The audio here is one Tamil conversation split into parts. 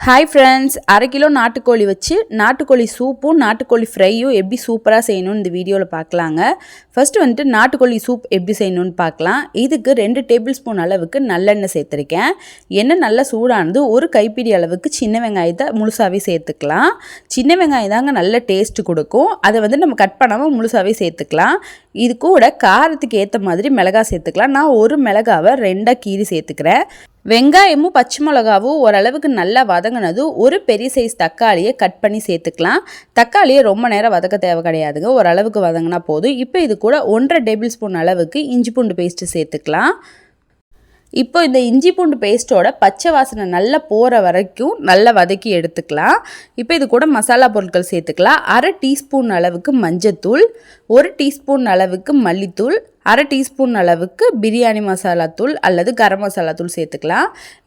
ஹாய் ஃப்ரெண்ட்ஸ் அரை கிலோ நாட்டுக்கோழி வச்சு நாட்டுக்கோழி சூப்பும் நாட்டுக்கோழி ஃப்ரையும் எப்படி சூப்பராக செய்யணும்னு இந்த வீடியோவில் பார்க்கலாங்க. ஃபஸ்ட்டு வந்துட்டு நாட்டுக்கோழி சூப் எப்படி செய்யணும்னு பார்க்கலாம். இதுக்கு ரெண்டு டேபிள் ஸ்பூன் அளவுக்கு நல்லெண்ணெய் சேர்த்துருக்கேன். எண்ணெய் நல்லா சூடானது ஒரு கைப்பிடி அளவுக்கு சின்ன வெங்காயத்தை முழுசாகவே சேர்த்துக்கலாம். சின்ன வெங்காயம் தாங்க நல்ல டேஸ்ட்டு கொடுக்கும். அதை வந்து நம்ம கட் பண்ணாமல் முழுசாகவே சேர்த்துக்கலாம். இது கூட காரத்துக்கு ஏற்ற மாதிரி மிளகா சேர்த்துக்கலாம். நான் ஒரு மிளகாவை ரெண்டாக கீறி சேர்த்துக்கிறேன். வெங்காயமும் பச்சை மிளகாவும் ஓரளவுக்கு நல்லா வதங்கினதும் ஒரு பெரிய சைஸ் தக்காளியை கட் பண்ணி சேர்த்துக்கலாம். தக்காளியை ரொம்ப நேரம் வதக்க தேவை கிடையாதுங்க. ஓரளவுக்கு வதங்கினா போதும். இப்போ இது கூட ஒன்றரை டேபிள் ஸ்பூன் அளவுக்கு இஞ்சி பூண்டு பேஸ்ட்டு சேர்த்துக்கலாம். இப்போ இந்த இஞ்சி பூண்டு பேஸ்ட்டோட பச்சை வாசனை நல்லா போகிற வரைக்கும் நல்லா வதக்கி எடுத்துக்கலாம். இப்போ இது கூட மசாலா பொருட்கள் சேர்த்துக்கலாம். அரை டீஸ்பூன் அளவுக்கு மஞ்சத்தூள் ஒரு டீஸ்பூன் அளவுக்கு மல்லித்தூள் அரை டீஸ்பூன் அளவுக்கு பிரியாணி மசாலா தூள் அல்லது கரம் மசாலா தூள் சேர்த்துக்கலாம்.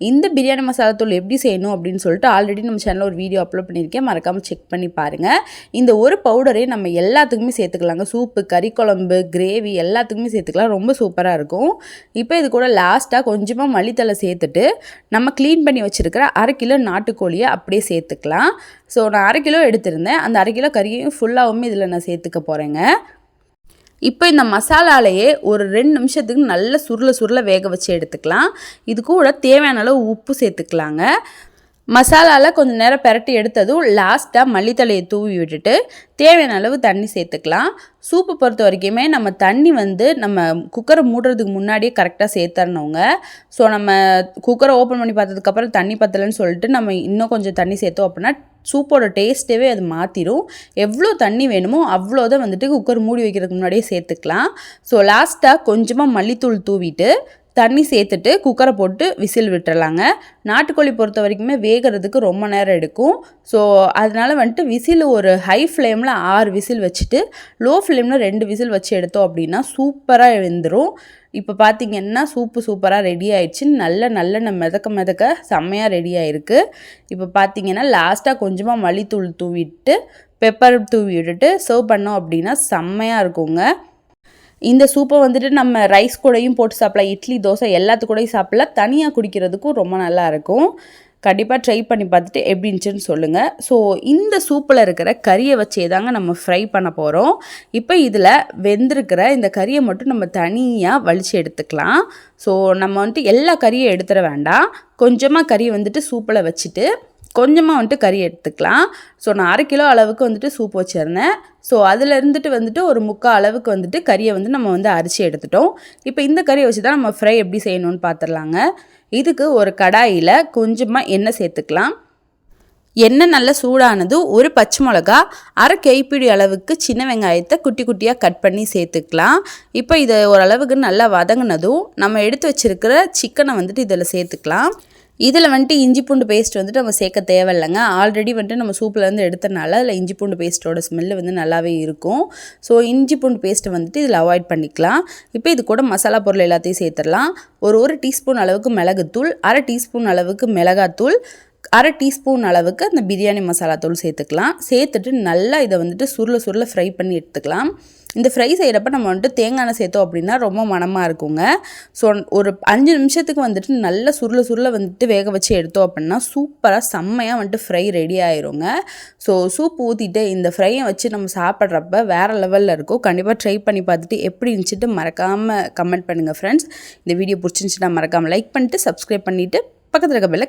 இந்த பிரியாணி மசாலா தூள் எப்படி செய்யணும் அப்படின்னு சொல்லிட்டு ஆல்ரெடி நம்ம சேனலில் ஒரு வீடியோ அப்லோட் பண்ணியிருக்கேன். மறக்காமல் செக் பண்ணி பாருங்கள் இந்த ஒரு பவுடரே நம்ம எல்லாத்துக்குமே சேர்த்துக்கலாங்க. சூப்பு கறி குழம்பு கிரேவி எல்லாத்துக்குமே சேர்த்துக்கலாம். ரொம்ப சூப்பராக இருக்கும். இப்போ இது கூட லாஸ்ட்டாக கொஞ்சமாக மல்லித்தலை சேர்த்துட்டு நம்ம க்ளீன் பண்ணி வச்சுருக்கிற அரை கிலோ நாட்டுக்கோழியை அப்படியே சேர்த்துக்கலாம். ஸோ நான் அரை கிலோ எடுத்திருந்தேன். அந்த அரை கிலோ கறியையும் ஃபுல்லாகவும் இதில் நான் சேர்த்துக்க போகிறேங்க இப்போ இந்த மசாலாலேயே ஒரு ரெண்டு நிமிஷத்துக்கு நல்ல சுருள சுருள வேக வச்சு எடுத்துக்கலாம். இது கூட தேவையான அளவு உப்பு சேர்த்துக்கலாங்க. மசாலாவில் கொஞ்சம் நேரம் பெரட்டி எடுத்ததும் லாஸ்ட்டாக மல்லித்தலையை தூவி விட்டுட்டு தேவையான அளவு தண்ணி சேர்த்துக்கலாம். சூப்பு பொறுத்த வரைக்குமே நம்ம தண்ணி வந்து நம்ம குக்கரை மூடுறதுக்கு முன்னாடியே கரெக்டாக சேர்த்தரணுங்க. ஸோ நம்ம குக்கரை ஓப்பன் பண்ணி பார்த்ததுக்கப்புறம் தண்ணி பத்தலைன்னு சொல்லிட்டு நம்ம இன்னும் கொஞ்சம் தண்ணி சேர்த்தோம் அப்படின்னா சூப்போட டேஸ்ட்டே அது மாற்றிடும் எவ்வளோ தண்ணி வேணுமோ அவ்வளோதான் வந்துட்டு குக்கர் மூடி வைக்கிறதுக்கு முன்னாடியே சேர்த்துக்கலாம். ஸோ லாஸ்ட்டாக கொஞ்சமாக மல்லித்தூள் தூவிட்டு தண்ணி சேர்த்துட்டு குக்கரை போட்டு விசில் விட்டுறலாங்க. நாட்டுக்கோழி பொறுத்த வரைக்குமே வேகிறதுக்கு ரொம்ப நேரம் எடுக்கும். ஸோ அதனால் வந்துட்டு விசில் ஒரு ஹை ஃப்ளேமில் ஆறு விசில் வச்சுட்டு லோ ஃப்ளேமில் ரெண்டு விசில் வச்சு எடுத்தோம் அப்படின்னா சூப்பராக வெந்துடும் இப்போ பார்த்தீங்கன்னா சூப்பு சூப்பராக ரெடி ஆயிடுச்சு. நல்ல நல்லெண்ணெய் மிதக்க மிதக்க செம்மையாக ரெடி ஆயிருக்கு. இப்போ பார்த்தீங்கன்னா லாஸ்ட்டாக கொஞ்சமாக மல்லித்தூள் தூவிட்டு பெப்பர் தூவி விட்டுட்டு சர்வ் பண்ணோம் அப்படின்னா செம்மையாக இருக்குங்க. இந்த சூப்பை வந்துட்டு நம்ம ரைஸ் கூடையும் போட்டு சாப்பிடலாம். இட்லி தோசை எல்லாத்துக்கூடையும் சாப்பிடலாம் தனியாக குடிக்கிறதுக்கும் ரொம்ப நல்லாயிருக்கும் கண்டிப்பாக ட்ரை பண்ணி பார்த்துட்டு எப்படி இருந்துச்சுன்னு சொல்லுங்கள் ஸோ இந்த சூப்பில் இருக்கிற கறியை வச்சே தாங்க நம்ம ஃப்ரை பண்ண போகிறோம் இப்போ இதில் வெந்திருக்கிற இந்த கறியை மட்டும் நம்ம தனியாக வலித்து எடுத்துக்கலாம். ஸோ நம்ம வந்துட்டு எல்லா கறியும் எடுத்துட வேண்டாம். கொஞ்சமாக கறி வந்துட்டு சூப்பில் வச்சுட்டு கொஞ்சமாக வந்துட்டு கறி எடுத்துக்கலாம். ஸோ நான் அரை கிலோ அளவுக்கு வந்துட்டு சூப் வச்சுருந்தேன். ஸோ அதில் இருந்துட்டு வந்துட்டு ஒரு முக்கால் அளவுக்கு வந்துட்டு கறியை வந்து நம்ம வந்து அரிசி எடுத்துட்டோம். இப்போ இந்த கறியை வச்சு தான் நம்ம ஃப்ரை எப்படி செய்யணும்னு பார்த்துடலாங்க இதுக்கு ஒரு கடாயில் கொஞ்சமாக எண்ணெய் சேர்த்துக்கலாம். எண்ணெய் நல்லா சூடானது ஒரு பச்சை மிளகா அரை கைப்பிடி அளவுக்கு சின்ன வெங்காயத்தை குட்டி குட்டியாக கட் பண்ணி சேர்த்துக்கலாம். இப்போ இதை ஓரளவுக்கு நல்லா வதங்கினதும் நம்ம எடுத்து வச்சுருக்கிற சிக்கனை வந்துட்டு இதில் சேர்த்துக்கலாம். இதில் வந்துட்டு இஞ்சி பூண்டு பேஸ்ட் வந்துட்டு நம்ம சேர்க்க தேவையில்லைங்க. ஆல்ரெடி வந்துட்டு நம்ம சூப்பிலேருந்து எடுத்தனால அதில் இஞ்சி பூண்டு பேஸ்ட்டோட ஸ்மெல்லு வந்து நல்லாவே இருக்கும். ஸோ இஞ்சி பூண்டு பேஸ்ட்டை வந்துட்டு இதில் அவாய்ட் பண்ணிக்கலாம். இப்போ இது கூட மசாலா பொருள் எல்லாத்தையும் சேர்த்துடலாம். ஒரு ஒரு டீஸ்பூன் அளவுக்கு மிளகுத்தூள் அரை டீஸ்பூன் அளவுக்கு மிளகாத்தூள் அரை டீஸ்பூன் அளவுக்கு அந்த பிரியாணி மசாலா தூள் சேர்த்துக்கலாம். சேர்த்துட்டு நல்லா இதை வந்துட்டு சுருளை சுருளை ஃப்ரை பண்ணி எடுத்துக்கலாம். இந்த ஃப்ரை செய்கிறப்ப நம்ம வந்துட்டு தேங்காய் எண்ணெய் சேர்த்தோம் அப்படின்னா ரொம்ப மனமாக இருக்குங்க. ஸோ ஒரு அஞ்சு நிமிஷத்துக்கு வந்துட்டு நல்ல சுருளை சுருள வந்துட்டு வேக வச்சு எடுத்தோம் அப்படின்னா சூப்பராக செம்மையாக வந்துட்டு ஃப்ரை ரெடி ஆயிருங்க. ஸோ சூப் ஊற்றிட்டு இந்த ஃப்ரையை வச்சு நம்ம சாப்பிட்றப்ப வேறு லெவலில் இருக்கும். கண்டிப்பாக ட்ரை பண்ணி பார்த்துட்டு எப்படி இருந்துச்சுட்டு மறக்காமல் கமெண்ட் பண்ணுங்கள் ஃப்ரெண்ட்ஸ் இந்த வீடியோ பிடிச்சிருந்துச்சுன்னா மறக்காமல் லைக் பண்ணிட்டு சப்ஸ்கிரைப் பண்ணிவிட்டு பக்கத்தில் இருக்க பெல்ல